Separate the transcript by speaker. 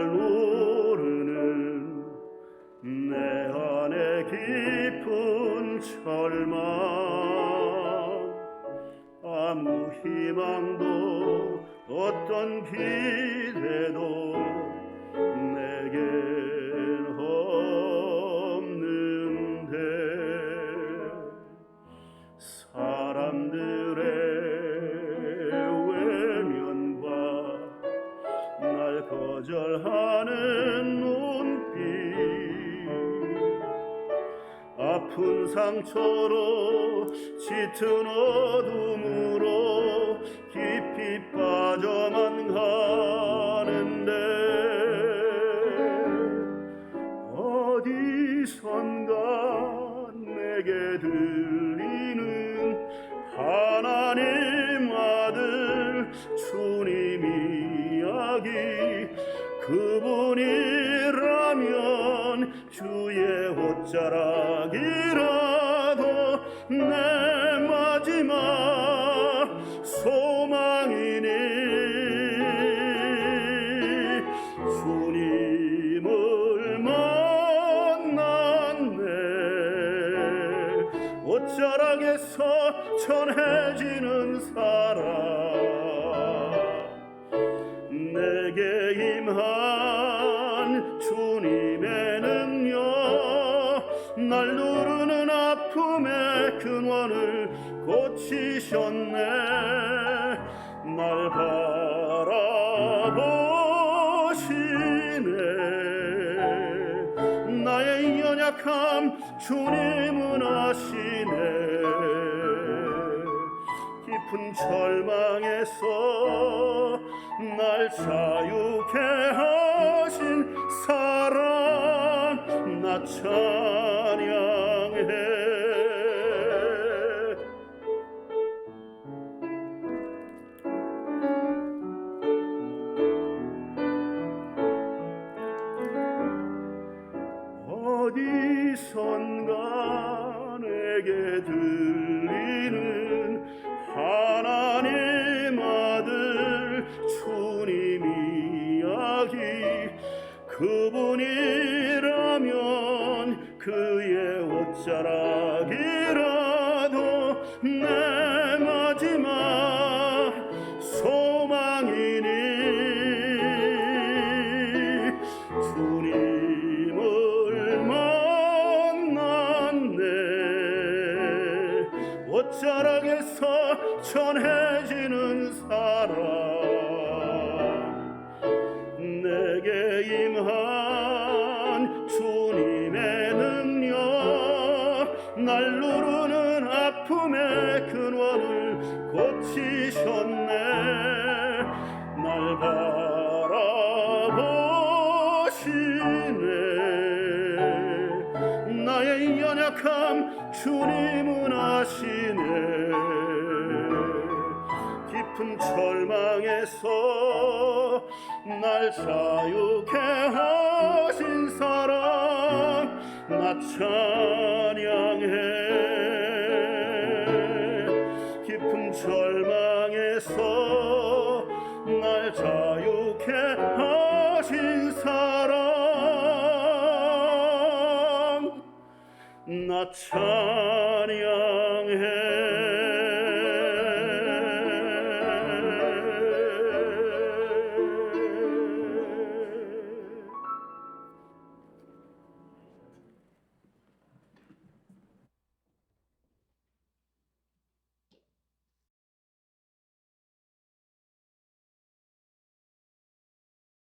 Speaker 1: 잘 모르는 내 안에 깊은 절망. 아무 희망도 어떤 기대도 내게 거절하는 눈빛. 아픈 상처로 짙은 어둠으로 깊이 빠져만 가 주의 옷자락이라도 내 마지막 소망이니. 주님을 만났네. 옷자락에서 전해지는 사랑. 내게 임한 근원을 고치셨네. 날 바라보시네. 나의 연약함 주님은 아시네. 깊은 절망에서 날 자유케 하신 사랑 나 찬양해 내게 들리는 하나님 아들 주님 이야기. 그분이라면 그의 옷자락이라도 내 전해지는 사랑 내게 임한 주님의 능력. 날 누르는 아픔의 근원을 고치셨네. 날 바라보시네. 나의 연약함 주님은 아시 깊은 절망에서 날 자유케 하신 사랑 나 찬양해. 깊은 절망에서 날 자유케 하신 사랑 나 찬양